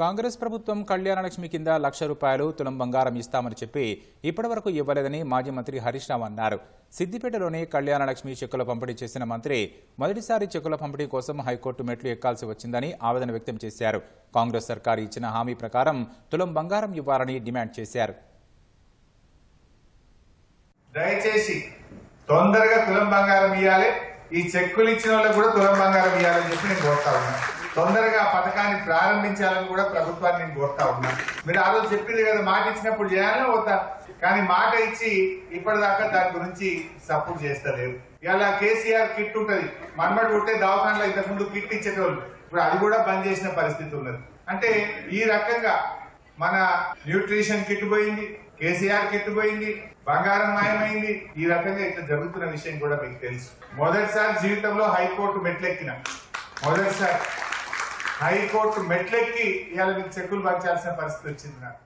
కాంగ్రెస్ ప్రభుత్వం కళ్యాణలక్ష్మి కింద లక్ష రూపాయలు తులం బంగారం ఇస్తామని చెప్పి ఇప్పటివరకు ఇవ్వలేదని మాజీ మంత్రి హరీష్ రావు అన్నారు. సిద్దిపేటలోని కళ్యాణలక్ష్మి చెక్కుల పంపిణీ చేసిన మంత్రి మొదటిసారి చెక్కుల పంపిణీ కోసం హైకోర్టు మెట్లు ఎక్కాల్సి వచ్చిందని ఆవేదన వ్యక్తం చేశారు. కాంగ్రెస్ సర్కారు ఇచ్చిన హామీ ప్రకారం తులం బంగారం ఇవ్వాలని డిమాండ్ చేశారు. దయచేసి తొందరగా తులం బంగారం ఇవ్వాలి ఈ చెక్కులు ఇచ్చిన వాళ్ళకు కూడా తులం బంగారం ఇవ్వాలని చెప్పి నేను కోరుతా ఉన్నాను. తొందరగా పథకాన్ని ప్రారంభించాలని కూడా ప్రభుత్వాన్ని నేను కోరుతా ఉన్నా. మీరు ఆ రోజు చెప్పింది కదా మాట ఇచ్చినప్పుడు చేయాలని పోతా. కానీ మాట ఇచ్చి ఇప్పటిదాకా దాని గురించి సపోర్ట్ చేస్తలేరు. ఇలా కేసీఆర్ కిట్ ఉంటది. మన్మడి ఉంటే దవాఖానలో ఇంతకుముందు కిట్ ఇచ్చేటోళ్ళు. ఇప్పుడు అది కూడా బంద్ చేసిన పరిస్థితి ఉన్నది. అంటే ఈ రకంగా మన న్యూట్రిషన్ కిట్ పోయింది కేసీఆర్ కిట్ పోయింది బంగారం మాయమైంది. ఈ రకంగా ఇట్లా జరుగుతున్న విషయం కూడా మీకు తెలుసు. మొదటిసారి జీవితంలో హైకోర్టు మెట్లెక్కిన. మొదటిసారి. హైకోర్టు మెట్లెక్కి ఇవాళ మీకు చెక్కులు పంచాల్సిన పరిస్థితి వచ్చింది నాకు.